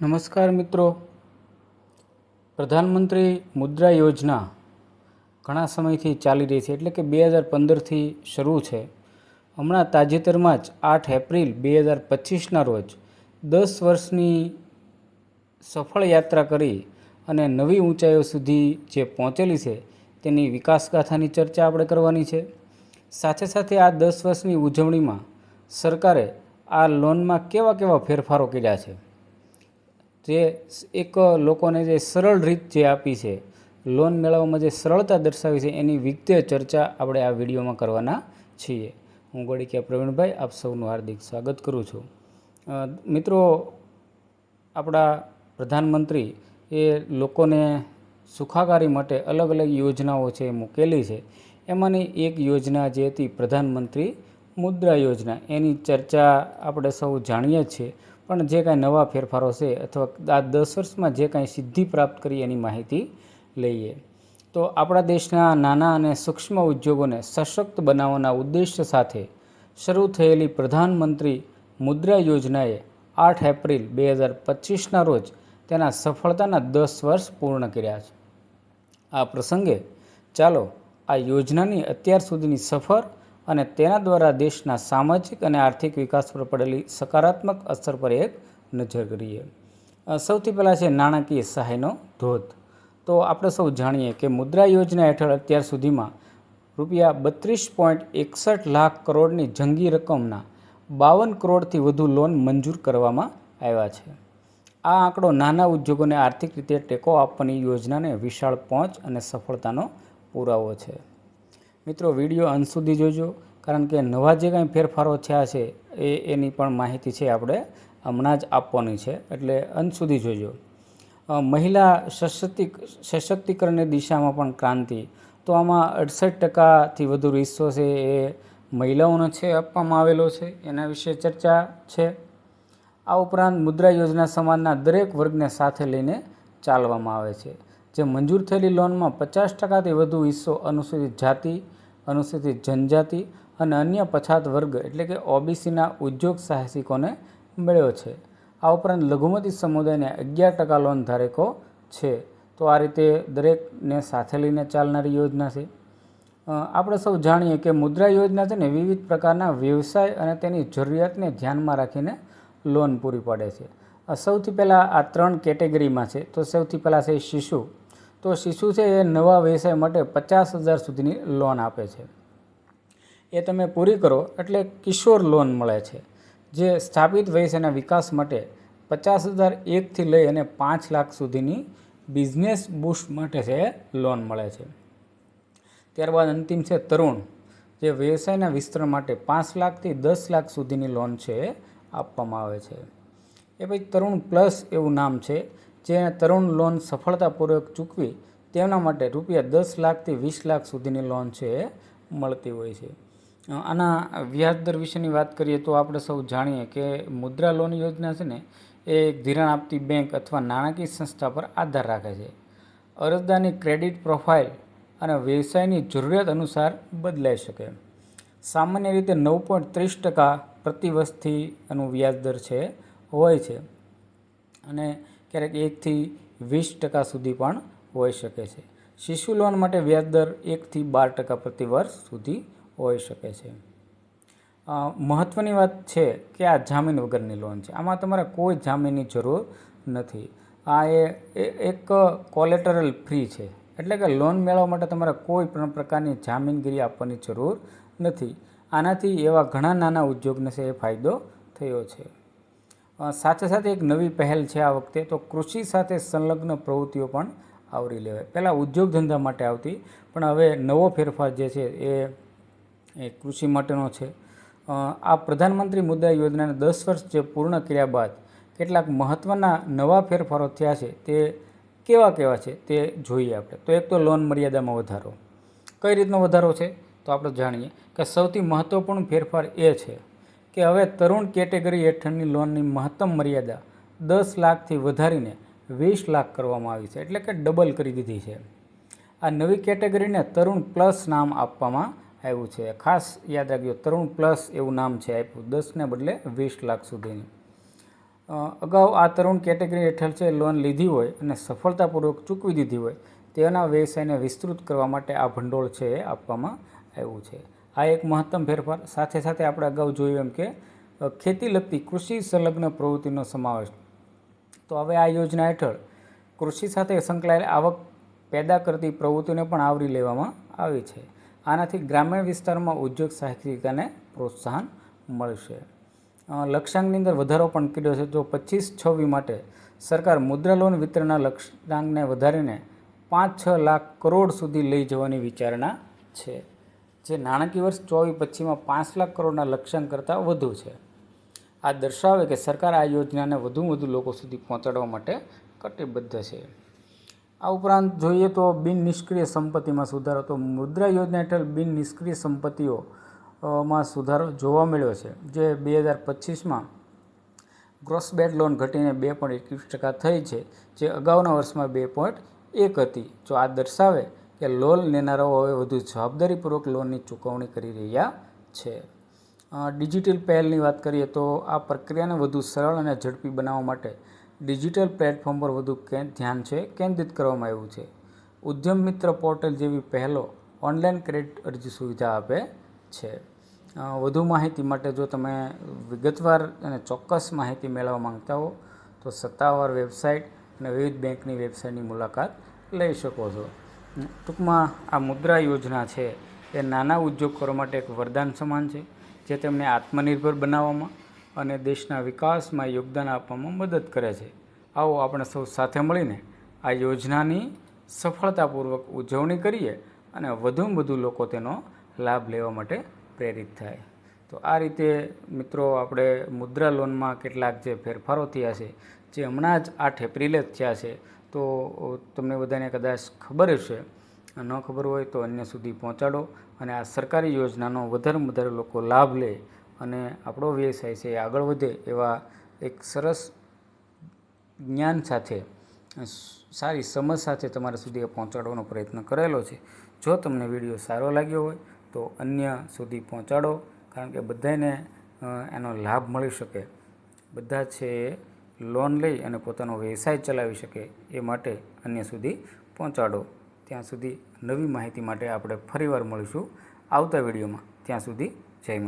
નમસ્કાર મિત્રો. પ્રધાનમંત્રી મુદ્રા યોજના ઘણા સમયથી ચાલી રહી છે, એટલે કે બે હજાર પંદરથી શરૂ છે. હમણાં તાજેતરમાં જ આઠ એપ્રિલ બે હજાર પચીસના રોજ દસ વર્ષની સફળ યાત્રા કરી અને નવી ઊંચાઈઓ સુધી જે પહોંચેલી છે, તેની વિકાસગાથાની ચર્ચા આપણે કરવાની છે. સાથે સાથે આ દસ વર્ષની ઉજવણીમાં સરકારે આ લોનમાં કેવા કેવા ફેરફારો કર્યા છે? જે એક લોકોને જે સરળ રીત જે આપી છે, લોન મેળવવામાં જે સરળતા દર્શાવી છે, એની વિગતે ચર્ચા આપણે આ વિડીયોમાં કરવાના છીએ. હું ગોળીકિયા પ્રવીણભાઈ, આપ સૌનું હાર્દિક સ્વાગત કરું છું. મિત્રો, આપણા પ્રધાનમંત્રી એ લોકોને સુખાકારી માટે અલગ અલગ યોજનાઓ છે મૂકેલી છે. એમાંની એક યોજના જે હતી પ્રધાનમંત્રી મુદ્રા યોજના, એની ચર્ચા આપણે સૌ જાણીએ છીએ, પણ જે કાંઈ નવા ફેરફારો છે અથવા આ દસ વર્ષમાં જે કાંઈ સિદ્ધિ પ્રાપ્ત કરી એની માહિતી લઈએ. તો આપણા દેશના નાના અને સૂક્ષ્મ ઉદ્યોગોને સશક્ત બનાવવાના ઉદ્દેશ્ય સાથે શરૂ થયેલી પ્રધાનમંત્રી મુદ્રા યોજનાએ આઠ એપ્રિલ બે હજાર પચીસના રોજ તેના સફળતાના દસ વર્ષ પૂર્ણ કર્યા છે. આ પ્રસંગે ચાલો આ યોજનાની અત્યાર સુધીની સફર અને તેના દ્વારા દેશના સામાજિક અને આર્થિક વિકાસ પર પડેલી સકારાત્મક અસર પર એક નજર કરીએ. સૌથી પહેલાં છે નાણાકીય સહાયનો ધોધ. તો આપણે સૌ જાણીએ કે મુદ્રા યોજના હેઠળ અત્યાર સુધીમાં રૂપિયા બત્રીસ પોઈન્ટ એકસઠ લાખ કરોડની જંગી રકમના બાવન કરોડથી વધુ લોન મંજૂર કરવામાં આવ્યા છે. આ આંકડો નાના ઉદ્યોગોને આર્થિક રીતે ટેકો આપવાની યોજનાને વિશાળ પહોંચ અને સફળતાનો પુરાવો છે. મિત્રો, વીડિયો અંત સુધી જોજો, કારણ કે નવા જે કાંઈ ફેરફારો થયા છે, એ એની પણ માહિતી છે આપણે હમણાં જ આપવાની છે, એટલે અંત સુધી જોજો. મહિલા સશક્તિક, સશક્તિકરણની દિશામાં પણ ક્રાંતિ. તો આમાં અડસઠ ટકાથી વધુ હિસ્સો છે એ મહિલાઓનો છે, આપવામાં આવેલો છે, એના વિશે ચર્ચા છે. આ ઉપરાંત મુદ્રા યોજના સમાજના દરેક વર્ગને સાથે લઈને ચાલવામાં આવે છે. જે મંજૂર થયેલી લોનમાં પચાસ ટકાથી વધુ હિસ્સો અનુસૂચિત જાતિ અનુસૂચિત જનજાતિ અને અન્ય પછાત વર્ગ એટલે કે ઓબીસીના ઉદ્યોગ સાહસિકોને મળ્યો છે. આ ઉપરાંત લઘુમતી સમુદાયને અગિયાર ટકા લોન ધારકો છે. તો આ રીતે દરેકને સાથે લઈને ચાલનારી યોજના છે. આપણે સૌ જાણીએ કે મુદ્રા યોજના છે ને વિવિધ પ્રકારના વ્યવસાય અને તેની જરૂરિયાતને ધ્યાનમાં રાખીને લોન પૂરી પાડે છે. સૌથી પહેલાં આ ત્રણ કેટેગરીમાં છે. તો સૌથી પહેલાં છે શિશુ. તો શિશુ છે એ નવા વ્યવસાય માટે પચાસ હજાર સુધીની લોન આપે છે. એ તમે પૂરી કરો એટલે કિશોર લોન મળે છે. જે સ્થાપિત વ્યવસાયના વિકાસ માટે પચાસ હજાર એકથી લઈ અને પાંચ લાખ સુધીની બિઝનેસ બુસ્ટ માટે છે લોન મળે છે. ત્યારબાદ અંતિમ છે તરુણ. જે વ્યવસાયના વિસ્તરણ માટે પાંચ લાખથી દસ લાખ સુધીની લોન છે આપવામાં આવે છે. એ પછી તરુણ પ્લસ એવું નામ છે. જે તરુણ લોન સફળતાપૂર્વક ચૂકવી, તેમના માટે રૂપિયા દસ લાખથી વીસ લાખ સુધીની લોન છે, એ મળતી હોય છે. આના વ્યાજ દર વિશેની વાત કરીએ તો આપણે સૌ જાણીએ કે મુદ્રા લોન યોજના છે ને, એ એક ધિરાણ આપતી બેંક અથવા નાણાકીય સંસ્થા પર આધાર રાખે છે. અરજદારની ક્રેડિટ પ્રોફાઇલ અને વ્યવસાયની જરૂરિયાત અનુસાર બદલાઈ શકે. સામાન્ય રીતે નવ પોઈન્ટ ત્રીસ ટકા પ્રતિ વર્ષથી એનું વ્યાજ દર છે, હોય છે. અને ક્યારેક એકથી વીસ ટકા સુધી પણ હોઈ શકે છે. શિશુ લોન માટે વ્યાજ દર એકથી બાર ટકા પ્રતિ વર્ષ સુધી હોઈ શકે છે. મહત્ત્વની વાત છે કે આ જામીન વગરની લોન છે. આમાં તમારે કોઈ જામીનની જરૂર નથી. આ એ, એક કોલેટરલ ફ્રી છે. એટલે કે લોન મેળવવા માટે તમારે કોઈ પણ પ્રકારની જામીનગીરી આપવાની જરૂર નથી. આનાથી એવા ઘણા નાના ઉદ્યોગને છે એ ફાયદો થયો છે. સાથે સાથે એક નવી પહેલ છે આ વખતે, તો કૃષિ સાથે સંલગ્ન પ્રવૃત્તિઓ પણ આવરી લેવાય. પહેલાં ઉદ્યોગ ધંધા માટે આવતી, પણ હવે નવો ફેરફાર જે છે એ એ કૃષિ માટેનો છે. આ પ્રધાનમંત્રી મુદ્રા યોજનાને દસ વર્ષ જે પૂર્ણ કર્યા બાદ કેટલાક મહત્ત્વના નવા ફેરફારો થયા છે તે કેવા કેવા છે તે જોઈએ આપણે. તો એક તો લોન મર્યાદામાં વધારો. કઈ રીતનો વધારો છે? તો આપણે જાણીએ કે સૌથી મહત્ત્વપૂર્ણ ફેરફાર એ છે કે હવે તરુણ કેટેગરી હેઠળની લોનની મહત્તમ મર્યાદા દસ લાખથી વધારીને વીસ લાખ કરવામાં આવી છે, એટલે કે ડબલ કરી દીધી છે. આ નવી કેટેગરીને તરુણ પ્લસ નામ આપવામાં આવ્યું છે. ખાસ યાદ રાખજો, તરુણ પ્લસ એવું નામ છે આપ્યું, દસને બદલે વીસ લાખ સુધીની. અગાઉ આ તરુણ કેટેગરી હેઠળ છે, લોન લીધી હોય અને સફળતાપૂર્વક ચૂકવી દીધી હોય, તેના વ્યવસાયને વિસ્તૃત કરવા માટે આ ભંડોળ છે એ આપવામાં આવ્યું છે. આ એક મહત્તમ ફેરફાર. સાથે સાથે આપણે અગાઉ જોયું એમ કે ખેતી લગતી કૃષિ સંલગ્ન પ્રવૃત્તિનો સમાવેશ. તો હવે આ યોજના હેઠળ કૃષિ સાથે સંકળાયેલ આવક પેદા કરતી પ્રવૃત્તિને પણ આવરી લેવામાં આવી છે. આનાથી ગ્રામીણ વિસ્તારમાં ઉદ્યોગ સાહસિકતાને પ્રોત્સાહન મળશે. લક્ષ્યાંકની અંદર વધારો પણ કર્યો છે. જો પચીસ છવ્વી માટે સરકાર મુદ્રા લોન વિતરણના લક્ષ્યાંકને વધારીને પાંચ છ લાખ કરોડ સુધી લઈ જવાની વિચારણા છે. જે નાણાકીય વર્ષ ચોવીસ પચીસમાં પાંચ લાખ કરોડના લક્ષ્યાંક કરતાં વધુ છે. આ દર્શાવે કે સરકાર આ યોજનાને વધુ વધુ લોકો સુધી પહોંચાડવા માટે કટિબદ્ધ છે. આ ઉપરાંત જોઈએ તો બિન નિષ્ક્રિય સંપત્તિમાં સુધારો, તો મુદ્રા યોજના હેઠળ બિન નિષ્ક્રિય સંપત્તિઓ માં સુધારો જોવા મળ્યો છે, જે બે હજાર પચીસમાં ગ્રોસ બેડ લોન ઘટીને બે પોઈન્ટ એકવીસ ટકા થઈ છે, જે અગાઉના વર્ષમાં બે પોઈન્ટ એક હતી. જો આ દર્શાવે કે લોન લેનારાઓ હવે વધુ જવાબદારીપૂર્વક લોનની ચૂકવણી કરી રહ્યા છે. ડિજિટલ પહેલની વાત કરીએ તો આ પ્રક્રિયાને વધુ સરળ અને ઝડપી બનાવવા માટે ડિજિટલ પ્લેટફોર્મ પર વધુ ધ્યાન છે, કેન્દ્રિત કરવામાં આવ્યું છે. ઉદ્યમ મિત્ર પોર્ટલ જેવી પહેલો ઓનલાઈન ક્રેડિટ અરજી સુવિધા આપે છે. વધુ માહિતી માટે જો તમે વિગતવાર અને ચોક્કસ માહિતી મેળવવા માંગતા હો, તો સત્તાવાર વેબસાઇટ અને વિવિધ બેંકની વેબસાઇટની મુલાકાત લઈ શકો છો. ટૂંકમાં આ મુદ્રા યોજના છે, એ નાના ઉદ્યોગકારો માટે એક વરદાન સમાન છે, જે તેમને આત્મનિર્ભર બનાવવામાં અને દેશના વિકાસમાં યોગદાન આપવામાં મદદ કરે છે. આવો આપણે સૌ સાથે મળીને આ યોજનાની સફળતાપૂર્વક ઉજવણી કરીએ અને વધુમાં વધુ લોકો તેનો લાભ લેવા માટે પ્રેરિત થાય. તો આ રીતે મિત્રો આપણે મુદ્રા લોનમાં કેટલાક જે ફેરફારો થયા છે, જે હમણાં જ આઠ એપ્રિલે જ થયા છે તો તમને બધાને કદાચ ખબર હશે ન ખબર હોય તો અન્ય સુધી પહોંચાડો અને આ સરકારી યોજનાનો વધારે વધારે લોકો લાભ લે અને આપણો વ્યવસાય છે એ આગળ વધે એવા એક સરસ જ્ઞાન સાથે સારી સમજ સાથે તમારા સુધી પહોંચાડવાનો પ્રયત્ન કરેલો છે. જો તમને વીડિયો સારો લાગ્યો હોય તો અન્ય સુધી પહોંચાડો, કારણ કે બધાને એનો લાભ મળી શકે. બધા છે લોન લઈ અને પોતાનો વ્યવસાય ચલાવી શકે એ માટે અન્ય સુધી પહોંચાડો. ત્યાં સુધી નવી માહિતી માટે આપણે ફરીવાર મળીશું આવતા વિડીયોમાં. ત્યાં સુધી જય